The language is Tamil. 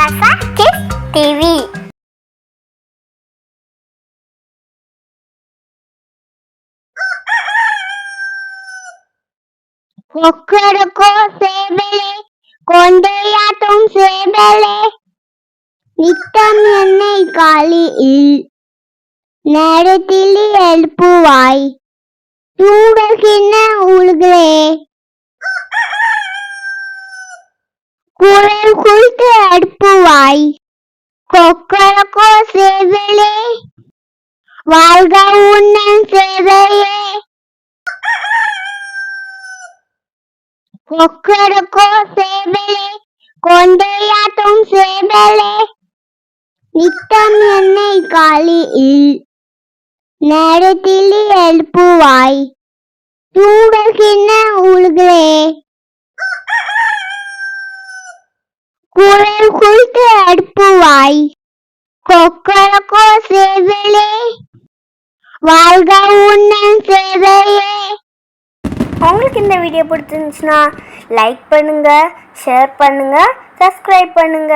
Sasa Kids TV Kokkarakko சேவலே கொண்டையாட்டும் சேவலே. நித்தம் என்னை காலியில் நேரத்தில் எழுப்புவாய். தூங்குகின்ற உழுகிறே குரல் குறித்து கொக்கரக்கோ சேவலே. வாழ்க உன்னன் சேவையே. கொக்கரக்கோ சேவலே கொண்டையாட்டும் சேவலே. நித்தம் என்னை காலில் நேரத்தில் எழுப்புவாய். தூங்குகின்ற உலகளே குரல் குறித்து அடுப்புவாய் கொக்கரக்கோ சேவலே வாழ்க உன்னன் சேவையே. உங்களுக்கு இந்த வீடியோ பிடிச்சிருந்துச்சுன்னா லைக் பண்ணுங்க ஷேர் பண்ணுங்க சப்ஸ்கிரைப் பண்ணுங்க.